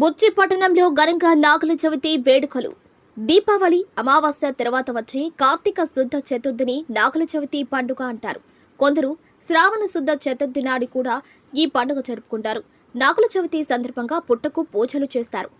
బుచ్చి పట్టణంలో ఘనంగా నాగుల చవితి వేడుకలు. దీపావళి అమావాస్య తర్వాత వచ్చే కార్తీక శుద్ధ చతుర్థిని నాగుల చవితి పండుగ అంటారు. కొందరు శ్రావణ శుద్ధ చతుర్థి నాడు కూడా ఈ పండుగ జరుపుకుంటారు. నాగుల చవితి సందర్భంగా పుట్టకు పూజలు చేస్తారు.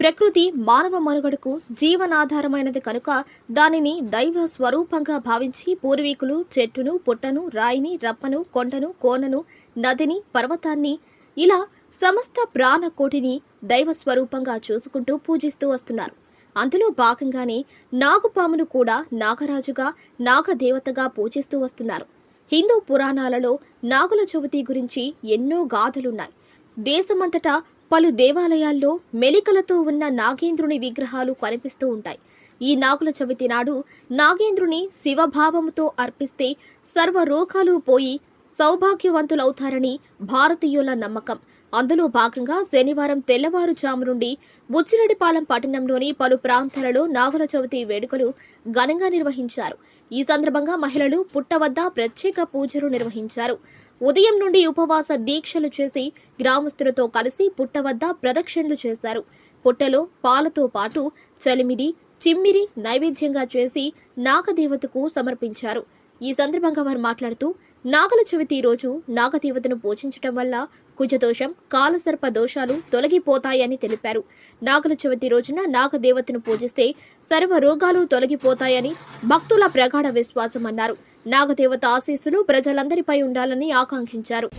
ప్రకృతి మానవ మనుగడకు జీవనాధారమైనది కనుక దానిని దైవ స్వరూపంగా భావించి పూర్వీకులు చెట్టును పుట్టను రాయిని రప్పను కొండను కోనను నదిని పర్వతాన్ని ఇలా సమస్త ప్రాణకోటిని దైవ స్వరూపంగా చూసుకుంటూ పూజిస్తూ వస్తున్నారు. అందులో భాగంగానే నాగుపామును కూడా నాగరాజుగా నాగదేవతగా పూజిస్తూ వస్తున్నారు. హిందూ పురాణాలలో నాగుల చవితి గురించి ఎన్నో గాథలున్నాయి. దేశమంతటా పలు దేవాలయాల్లో మెలికలతో ఉన్న నాగేంద్రుని విగ్రహాలు కనిపిస్తూ ఉంటాయి. ఈ నాగుల చవితి నాడు నాగేంద్రుని శివభావముతో అర్పిస్తే సర్వ రోగాలు పోయి సౌభాగ్యవంతులవుతారని భారతీయుల నమ్మకం. అందులో భాగంగా శనివారం తెల్లవారుజాము నుండి బుచ్చిరెడ్డిపాలెం పట్టణంలోని పలు ప్రాంతాలలో నాగుల చవితి వేడుకలు ఘనంగా నిర్వహించారు. ఈ సందర్భంగా మహిళలు పుట్ట వద్ద ప్రత్యేక పూజలు నిర్వహించారు. ఉదయం నుండి ఉపవాస దీక్షలు చేసి గ్రామస్తులతో కలిసి పుట్ట వద్ద ప్రదక్షిణలు చేశారు. పుట్టలో పాలతో పాటు చలిమిడి చిమ్మిరి నైవేద్యంగా చేసి నాగదేవతకు సమర్పించారు. ఈ సందర్భంగా వారు మాట్లాడుతూ నాగల చవితి రోజు నాగదేవతను పూజించటం వల్ల కుజదోషం కాలసర్ప దోషాలు తొలగిపోతాయని తెలిపారు. నాగల చవితి రోజున నాగదేవతను పూజిస్తే సర్వ రోగాలు తొలగిపోతాయని భక్తుల ప్రగాఢ విశ్వాసం అన్నారు నాగదేవత ఆశీస్సులు ప్రజలందరిపై ఉండాలని ఆకాంక్షించారు.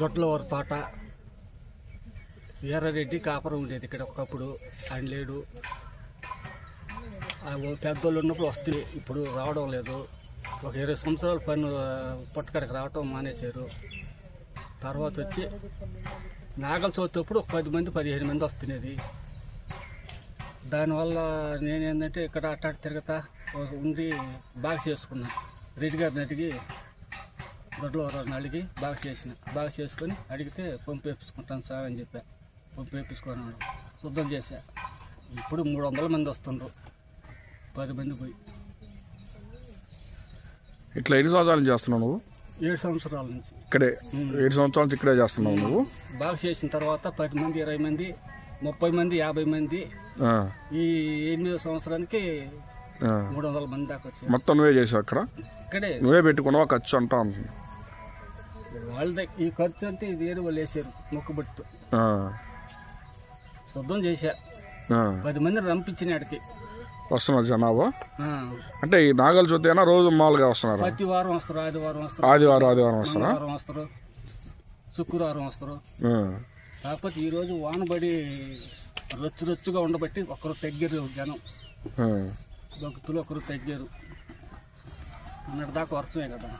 దొడ్లవారి తోట. వీరారెడ్డి కాపురం ఉండేది ఇక్కడ ఒకప్పుడు. ఆయన లేడు. పెద్దోళ్ళు ఉన్నప్పుడు వస్తే ఇప్పుడు రావడం లేదు. ఒక ఇరవై సంవత్సరాల పని పుట్టకడికి రావటం మానేశారు. తర్వాత వచ్చి నాగల చవితప్పుడు ఒక పది మంది పదిహేను మంది వస్తున్నది. దానివల్ల నేనేంటంటే ఇక్కడ అట్ట తిరగతా ఉండి బాగా చేసుకున్నాను. రెడ్డి గారిని అడిగి దొడ్లో ఎవరైనా అడిగి బాగా చేసిన. బాగా చేసుకొని అడిగితే పంపు వేపించుకుంటాను సార్ అని చెప్పా. పంపు వేపించుకున్నాను శుద్ధం చేశా. ఇప్పుడు మూడు వందల మంది వస్తుండ్రు. పది మంది పోయి. ఇట్లా ఎన్ని సంవత్సరాల చేస్తున్నావు నువ్వు? ఏడు సంవత్సరాల నుంచి. ఇక్కడే. ఏడు సంవత్సరాల నుంచి ఇక్కడే చేస్తున్నావు నువ్వు? బాగా చేసిన తర్వాత పది మంది ఇరవై మంది ముప్పై మంది యాభై మంది ఈ ఎనిమిదో సంవత్సరానికి. మూడు వందల మంది దాకా వచ్చారు. మొత్తం నువ్వే చేసావు అక్కడ? ఇక్కడే. నువ్వే పెట్టుకున్నావా ఖర్చు అంటా వాళ్ళ దగ్గర ఈ ఖర్చు అంటే ఇది వేరే వాళ్ళు వేసారు మొక్కుబడితో. ఆ, శుద్ధం చేశా. పది మందిని రంపించిన ఆడికి. వస్తున్నారు జనాభా. అంటే ఈ నాగల చవితి అయినా రోజు మామూలుగా వస్తున్నారు? ప్రతి వారం వస్తారు ఆదివారం వస్తారు. ఆదివారం ఆదివారం వస్తారా? వస్తారు శుక్రవారం వస్తారు. కాకపోతే ఈరోజు వానబడి రొచ్చు రొచ్చుగా ఉండబట్టి ఒకరు తగ్గారు జనం. భక్తులు ఒకరు తగ్గారు. అన్నటి దాకా వర్షమే కదా.